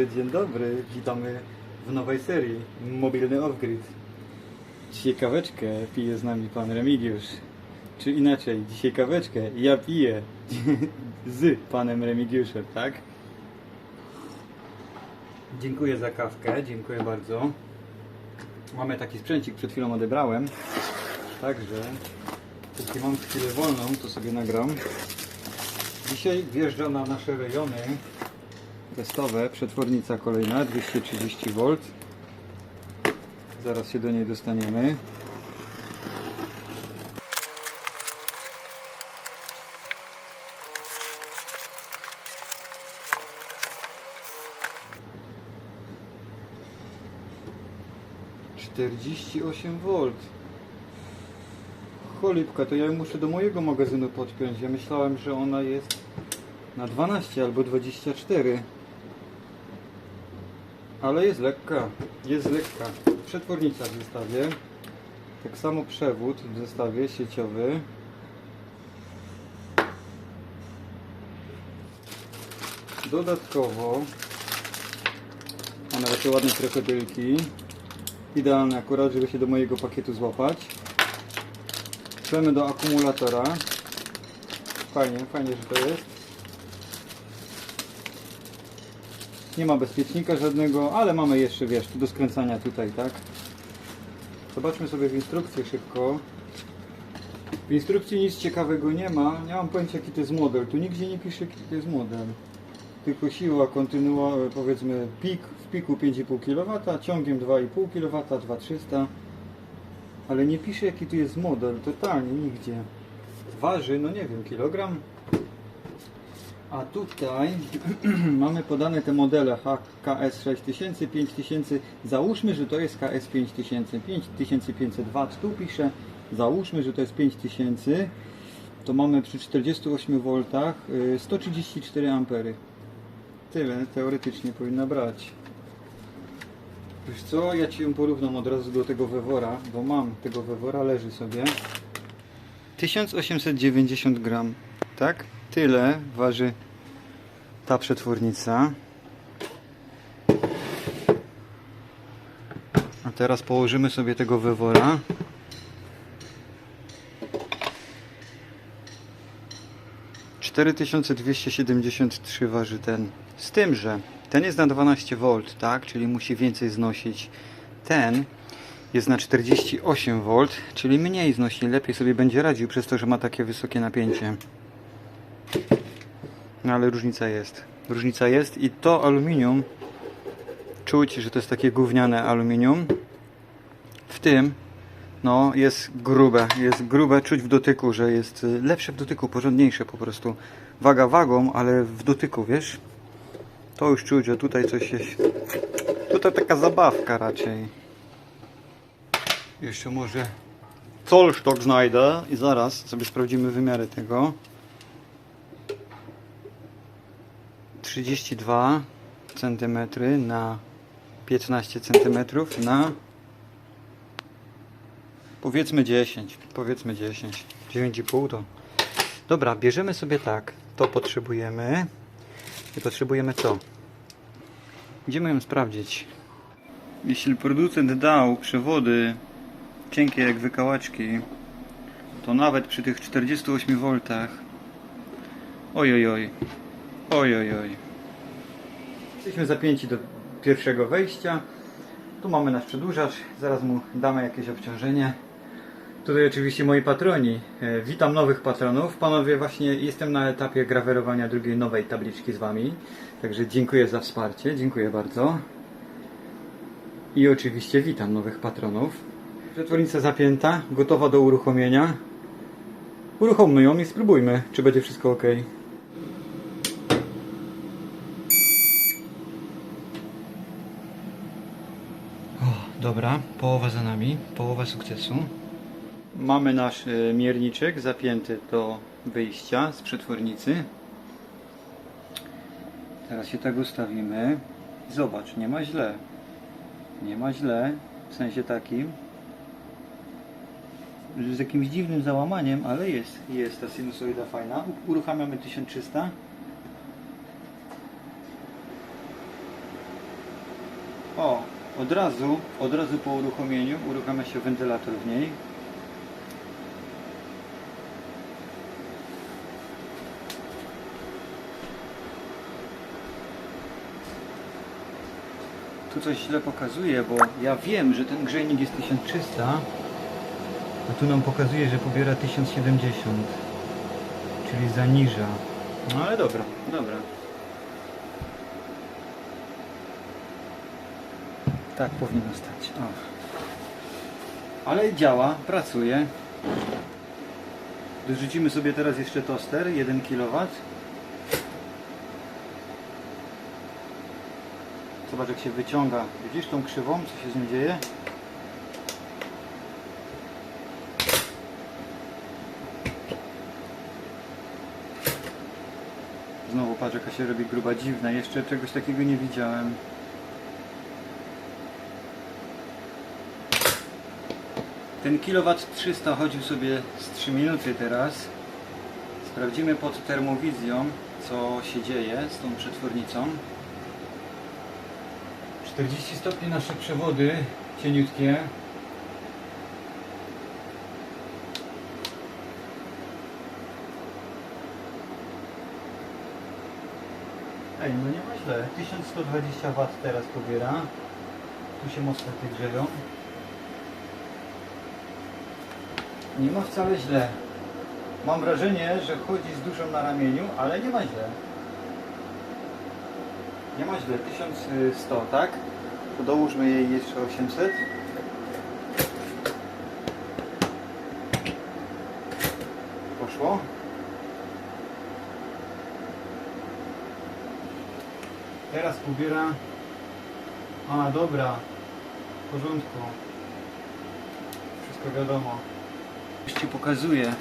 dobry, dzień dobry. Witamy w nowej serii Mobilny Off-Grid. Dzisiaj kaweczkę pije z nami pan Remigiusz. Czy inaczej, dzisiaj kaweczkę ja piję z panem Remigiuszem, tak? Dziękuję za kawkę, dziękuję bardzo. Mamy taki sprzęcik, przed chwilą odebrałem. Także, jeśli mam chwilę wolną, to sobie nagram. Dzisiaj wjeżdża na nasze rejony testowe przetwornica kolejna 230 V. Zaraz się do niej dostaniemy. Czterdzieści osiem V. Cholipka, to ja ją muszę do mojego magazynu podpiąć. Ja myślałem, że ona jest na 12 albo 24. Ale jest lekka. Jest lekka. Przetwornica w zestawie. Tak samo przewód w zestawie sieciowy. Dodatkowo mamy takie ładne krokodylki. Idealne akurat, żeby się do mojego pakietu złapać. Przemy do akumulatora. Fajnie, fajnie, że to jest. Nie ma bezpiecznika żadnego, ale mamy jeszcze, wiesz, do skręcania tutaj, tak? Zobaczmy sobie w instrukcji szybko. W instrukcji nic ciekawego nie ma. Nie mam pojęcia jaki to jest model. Tu nigdzie nie pisze jaki to jest model. Tylko siła kontynuowa, powiedzmy pik, w piku 5,5 kW, ciągiem 2,5 kW, 2300. Ale nie pisze jaki tu jest model, totalnie nigdzie. Waży, no nie wiem, kilogram? A tutaj mamy podane te modele KS 6000, 5000. Załóżmy, że to jest KS 5000, 5500 W. Tu pisze, załóżmy, że to jest 5000. To mamy przy 48 V y, 134 ampery. Tyle teoretycznie powinna brać. Wiesz co, ja Ci ją porównam od razu do tego Wewora, bo mam tego Wewora, leży sobie. 1890 gram, tak? Tyle waży ta przetwornica. A teraz położymy sobie tego wywora. Trzy waży ten. Z tym, że ten jest na 12 V, tak? Czyli musi więcej znosić. Ten jest na 48 V, czyli mniej znosi, lepiej sobie będzie radził przez to, że ma takie wysokie napięcie. No ale różnica jest. Różnica jest i to aluminium czuć, że to jest takie gówniane aluminium. W tym no jest grube, jest grube, czuć w dotyku, że jest y, lepsze w dotyku, porządniejsze po prostu. Waga wagą, ale w dotyku, wiesz? To już czuć, że tutaj coś jest. Tutaj taka zabawka raczej. Jeszcze może Zollstock znajdę i zaraz sobie sprawdzimy wymiary tego. 32 cm na 15 cm na powiedzmy 10, powiedzmy 10, 9,5 to. Dobra, bierzemy sobie tak. To potrzebujemy. I potrzebujemy co? Idziemy ją sprawdzić. Jeśli producent dał przewody cienkie jak wykałaczki, to nawet przy tych 48 V oj oj oj oj. Jesteśmy zapięci do pierwszego wejścia. Tu mamy nasz przedłużacz. Zaraz mu damy jakieś obciążenie. Tutaj oczywiście moi patroni. E, witam nowych patronów. Panowie właśnie jestem na etapie grawerowania drugiej nowej tabliczki z wami. Także dziękuję za wsparcie. Dziękuję bardzo. I oczywiście witam nowych patronów. Przetwornica zapięta, gotowa do uruchomienia. Uruchommy ją i spróbujmy, czy będzie wszystko ok. O, dobra, połowa za nami, połowa sukcesu. Mamy nasz e, mierniczek zapięty do wyjścia z przetwornicy. Teraz się tak ustawimy. Zobacz, nie ma źle. Nie ma źle, w sensie takim, z jakimś dziwnym załamaniem, ale jest, jest ta sinusoida fajna. Uruchamiamy 1300. Od razu, od razu po uruchomieniu uruchamia się wentylator w niej. Tu coś źle pokazuje, bo ja wiem, że ten grzejnik jest 1300, a tu nam pokazuje, że pobiera 1070, czyli zaniża. No ale dobra, dobra. Tak powinno stać. O. Ale działa, pracuje. Dorzucimy sobie teraz jeszcze toster, 1 kW. Zobacz jak się wyciąga. Widzisz tą krzywą, co się z nim dzieje? Znowu patrz jaka się robi gruba, dziwna. Jeszcze czegoś takiego nie widziałem. Ten kilowat 300 chodził sobie z 3 minuty teraz. Sprawdzimy pod termowizją, co się dzieje z tą przetwornicą. 40 stopni nasze przewody, cieniutkie. Ej, no nie ma źle. 1120 W teraz pobiera. Tu się mocno grzeją. Nie ma wcale źle. Mam wrażenie, że chodzi z duszą na ramieniu, ale nie ma źle. Nie ma źle. 1100, tak? To dołóżmy jej jeszcze 800. Poszło. Teraz pobiera. A, dobra. W porządku. Wszystko wiadomo. Już Ci pokazuję.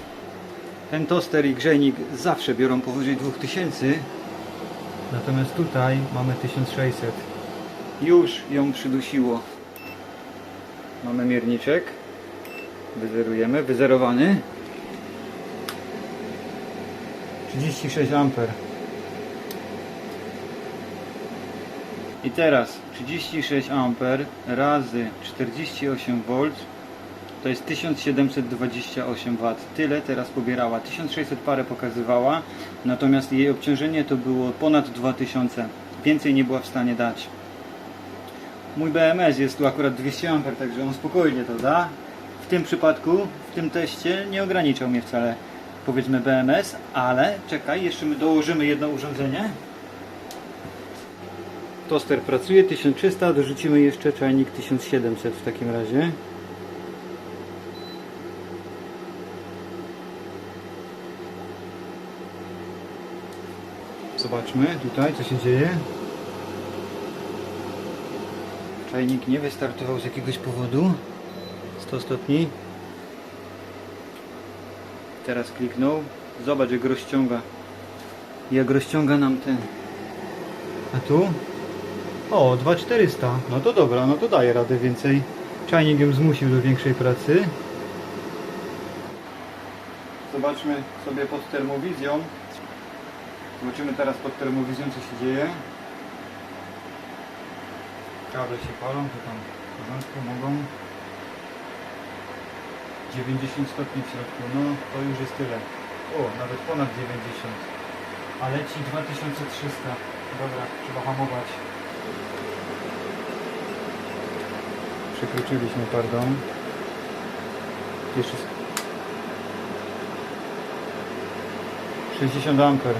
Ten toster i grzejnik zawsze biorą powyżej 2000. Natomiast tutaj mamy 1600. Już ją przydusiło. Mamy mierniczek. Wyzerujemy. Wyzerowany. 36 amper. I teraz 36 amper razy 48 V to jest 1728 W. Tyle teraz pobierała. 1600 parę pokazywała, natomiast jej obciążenie to było ponad 2000. Więcej nie była w stanie dać. Mój BMS jest tu akurat 200 A, także on spokojnie to da. W tym przypadku, w tym teście nie ograniczał mnie wcale powiedzmy BMS, ale czekaj, jeszcze my dołożymy jedno urządzenie. Toster pracuje 1300, dorzucimy jeszcze czajnik 1700 w takim razie. Zobaczmy tutaj, co się dzieje. Czajnik nie wystartował z jakiegoś powodu. 100 stopni. Teraz kliknął. Zobacz, jak rozciąga. Jak rozciąga nam ten. A tu? O, 2400. No to dobra, no to daje radę więcej. Czajnik ją zmusił do większej pracy. Zobaczmy sobie pod termowizją. Zobaczymy teraz pod termowizją co się dzieje. Kable się palą, to tam w porządku mogą. 90 stopni w środku, no to już jest tyle. O, nawet ponad 90. A leci 2300. Dobra, trzeba hamować. Przekroczyliśmy, pardon. Jeszcze... s- 60 amper.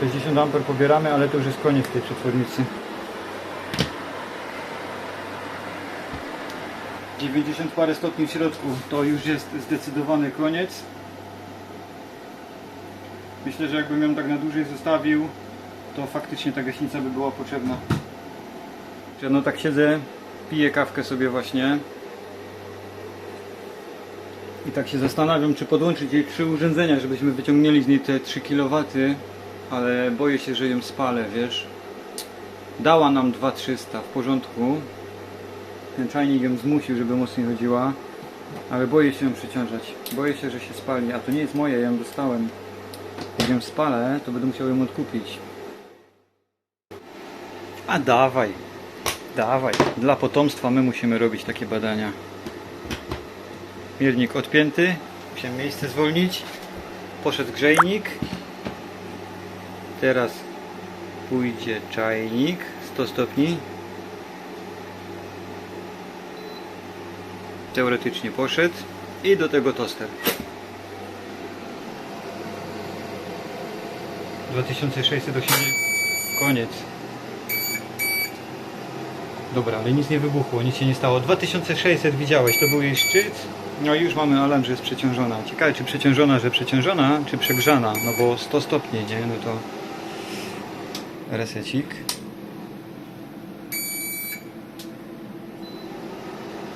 60 amper pobieramy, ale to już jest koniec tej przetwornicy. 90 parę stopni w środku, to już jest zdecydowany koniec. Myślę, że jakbym ją tak na dłużej zostawił, to faktycznie ta gaśnica by była potrzebna. Że no tak siedzę, piję kawkę sobie właśnie. I tak się zastanawiam, czy podłączyć jej trzy urządzenia, żebyśmy wyciągnęli z niej te 3 kW, ale boję się, że ją spalę, wiesz. Dała nam 2300 w porządku. Ten czajnik ją zmusił, żeby mocniej chodziła, ale boję się ją przeciążać. Boję się, że się spali, a to nie jest moje, ja ją dostałem. Jak ją spalę, to będę musiał ją odkupić. A dawaj. Dawaj, dla potomstwa my musimy robić takie badania. Miernik odpięty, musiałem miejsce zwolnić. Poszedł grzejnik. Teraz pójdzie czajnik 100 stopni. Teoretycznie poszedł i do tego toster. 2680 koniec. Dobra, ale nic nie wybuchło, nic się nie stało. 2600 widziałeś, to był jej szczyt. No i już mamy alarm, że jest przeciążona. Ciekawe, czy przeciążona, że przeciążona, czy przegrzana. No bo 100 stopni, nie? No to resecik.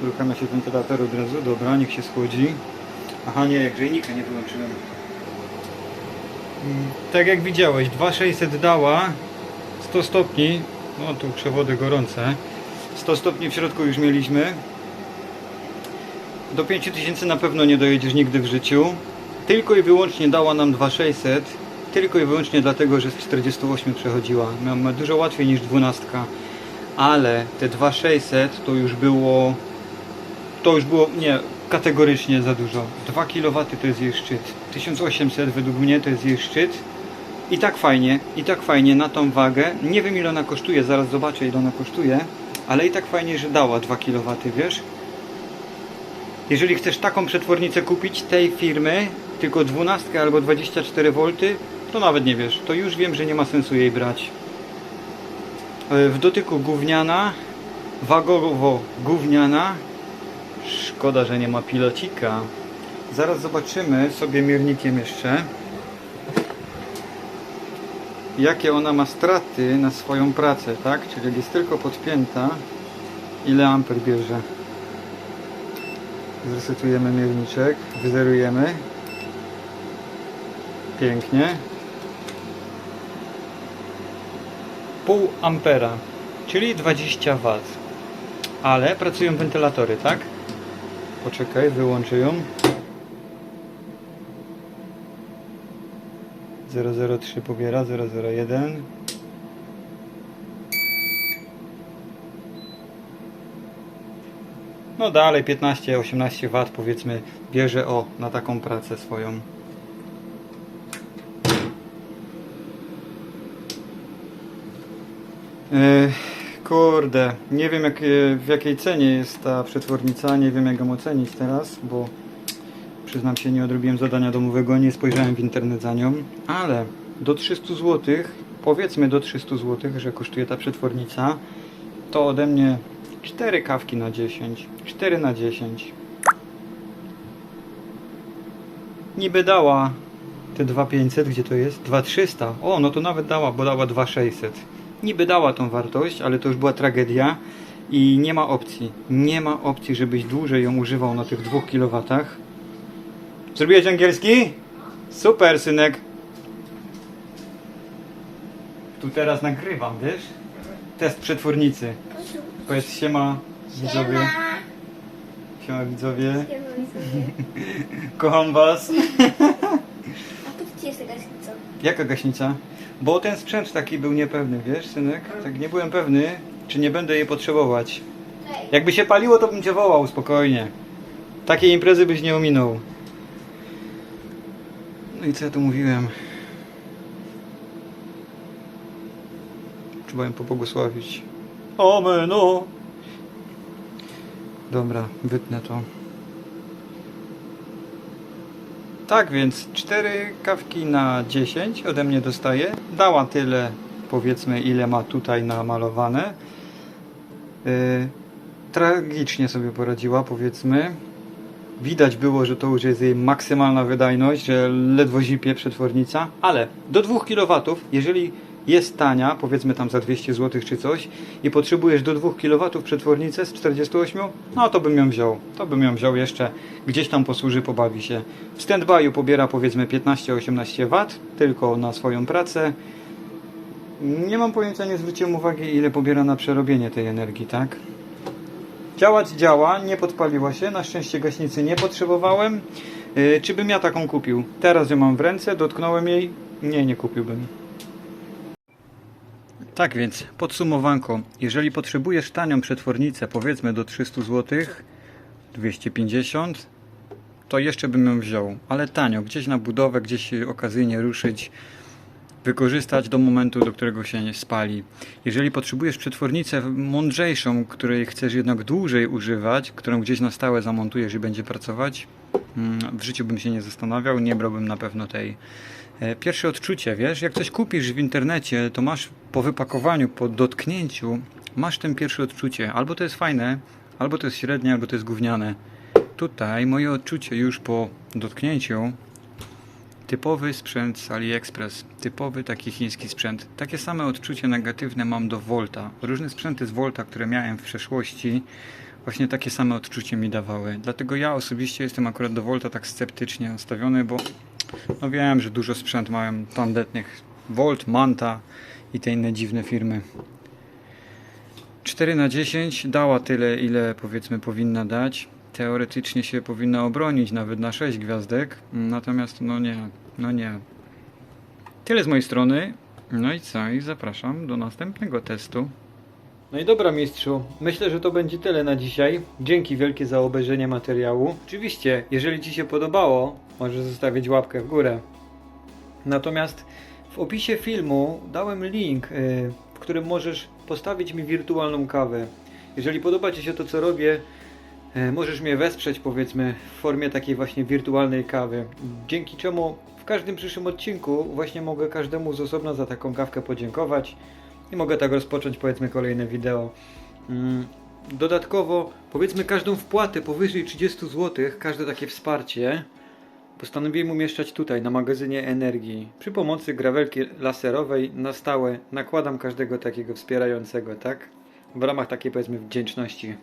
Uruchamia się wentylator od razu. Dobra, niech się schłodzi. Aha, nie, grzejnika nie wyłączyłem. Mm, Tak jak widziałeś, 2600 dała 100 stopni. No tu przewody gorące. 100 stopni w środku już mieliśmy. Do 5000 na pewno nie dojedziesz nigdy w życiu. Tylko i wyłącznie dała nam 2600. Tylko i wyłącznie dlatego, że z 48 przechodziła. Ma, ma dużo łatwiej niż 12. Ale te 2600 to już było. To już było. Nie, kategorycznie za dużo. 2 kW to jest jej szczyt. 1800 według mnie to jest jej szczyt. I tak fajnie, i tak fajnie na tą wagę. Nie wiem ile ona kosztuje, zaraz zobaczę ile ona kosztuje. Ale i tak fajnie, że dała 2 kW, wiesz? Jeżeli chcesz taką przetwornicę kupić tej firmy, tylko 12 albo 24 V, to nawet nie wiesz. To już wiem, że nie ma sensu jej brać. E, W dotyku gówniana, wagowo gówniana. Szkoda, że nie ma pilocika. Zaraz zobaczymy sobie miernikiem jeszcze, jakie ona ma straty na swoją pracę, tak? Czyli jak jest tylko podpięta, ile amper bierze. Zresetujemy mierniczek, wyzerujemy. Pięknie. Ampera, czyli 20 W. Ale pracują wentylatory, tak? Poczekaj, wyłączę ją. 003 pobiera, 001. No dalej 15-18 W powiedzmy bierze o na taką pracę swoją. Kurde, nie wiem jak, e, w jakiej cenie jest ta przetwornica, nie wiem jak ją ocenić teraz, bo przyznam się nie odrobiłem zadania domowego, nie spojrzałem w internet za nią, ale do 300 zł, powiedzmy do 300 zł, że kosztuje ta przetwornica, to ode mnie 4 kawki na 10. 4 na 10. Niby dała te 2500, gdzie to jest? 2300. O, no to nawet dała, bo dała 2600. Niby dała tą wartość, ale to już była tragedia i nie ma opcji. Nie ma opcji, żebyś dłużej ją używał na tych 2 kW. Zrobiłeś angielski? Super, synek. Tu teraz nagrywam, wiesz? Test przetwornicy. Powiedz siema widzowie. Siema widzowie. Kocham was. A co ci jest ta gaśnica? Jaka gaśnica? Bo ten sprzęt taki był niepewny, wiesz, synek? Tak nie byłem pewny, czy nie będę jej potrzebować. Jakby się paliło, to bym cię wołał spokojnie. Takiej imprezy byś nie ominął. No i co ja tu mówiłem? Trzeba ją pobłogosławić. Ameno! Dobra, wytnę to. Tak więc 4 kawki na 10 ode mnie dostaje. Dała tyle, powiedzmy, ile ma tutaj namalowane. Yy, tragicznie sobie poradziła, powiedzmy. Widać było, że to już jest jej maksymalna wydajność, że ledwo zipie przetwornica, ale do 2 kW, jeżeli jest tania, powiedzmy tam za 200 zł czy coś i potrzebujesz do 2 kW przetwornicę z 48, no to bym ją wziął. To bym ją wziął jeszcze, gdzieś tam posłuży, pobawi się. W stand-by'u pobiera powiedzmy 15-18 W, tylko na swoją pracę. Nie mam pojęcia, nie zwróciłem uwagi ile pobiera na przerobienie tej energii, tak? Działać działa, nie podpaliła się. Na szczęście gaśnicy nie potrzebowałem. Yy, czy bym ja taką kupił? Teraz ją mam w ręce, dotknąłem jej. Nie, nie kupiłbym. Tak więc, podsumowanko. Jeżeli potrzebujesz tanią przetwornicę, powiedzmy do 300 zł, 250, to jeszcze bym ją wziął. Ale tanio, gdzieś na budowę, gdzieś okazyjnie ruszyć, wykorzystać do momentu, do którego się spali. Jeżeli potrzebujesz przetwornicę mądrzejszą, której chcesz jednak dłużej używać, którą gdzieś na stałe zamontujesz i będzie pracować, mm, w życiu bym się nie zastanawiał, nie brałbym na pewno tej. E, Pierwsze odczucie, wiesz, jak coś kupisz w internecie, to masz po wypakowaniu, po dotknięciu, masz ten pierwsze odczucie. Albo to jest fajne, albo to jest średnie, albo to jest gówniane. Tutaj moje odczucie już po dotknięciu Typowy sprzęt z AliExpress, typowy taki chiński sprzęt. Takie same odczucie negatywne mam do Volta. Różne sprzęty z Volta, które miałem w przeszłości, właśnie takie same odczucie mi dawały. Dlatego ja osobiście jestem akurat do Volta tak sceptycznie nastawiony, bo no wiem, że dużo sprzęt mają tandetnych. Volt, Manta i te inne dziwne firmy. 4 na 10 dała tyle, ile powiedzmy powinna dać. Teoretycznie się powinna obronić nawet na 6 gwiazdek. Natomiast no nie, no nie. Tyle z mojej strony. No i co? I zapraszam do następnego testu. No i dobra mistrzu, myślę, że to będzie tyle na dzisiaj. Dzięki wielkie za obejrzenie materiału. Oczywiście, jeżeli Ci się podobało, możesz zostawić łapkę w górę. Natomiast w opisie filmu dałem link, y, w którym możesz postawić mi wirtualną kawę. Jeżeli podoba Ci się to, co robię, y, możesz mnie wesprzeć, powiedzmy, w formie takiej właśnie wirtualnej kawy. Dzięki czemu w każdym przyszłym odcinku właśnie mogę każdemu z osobna za taką kawkę podziękować i mogę tak rozpocząć, powiedzmy, kolejne wideo. Mm, Dodatkowo, powiedzmy, każdą wpłatę powyżej 30 zł, każde takie wsparcie, Postanowiłem umieszczać tutaj, na magazynie energii. Przy pomocy grawelki laserowej na stałe nakładam każdego takiego wspierającego, tak? W ramach takiej powiedzmy wdzięczności.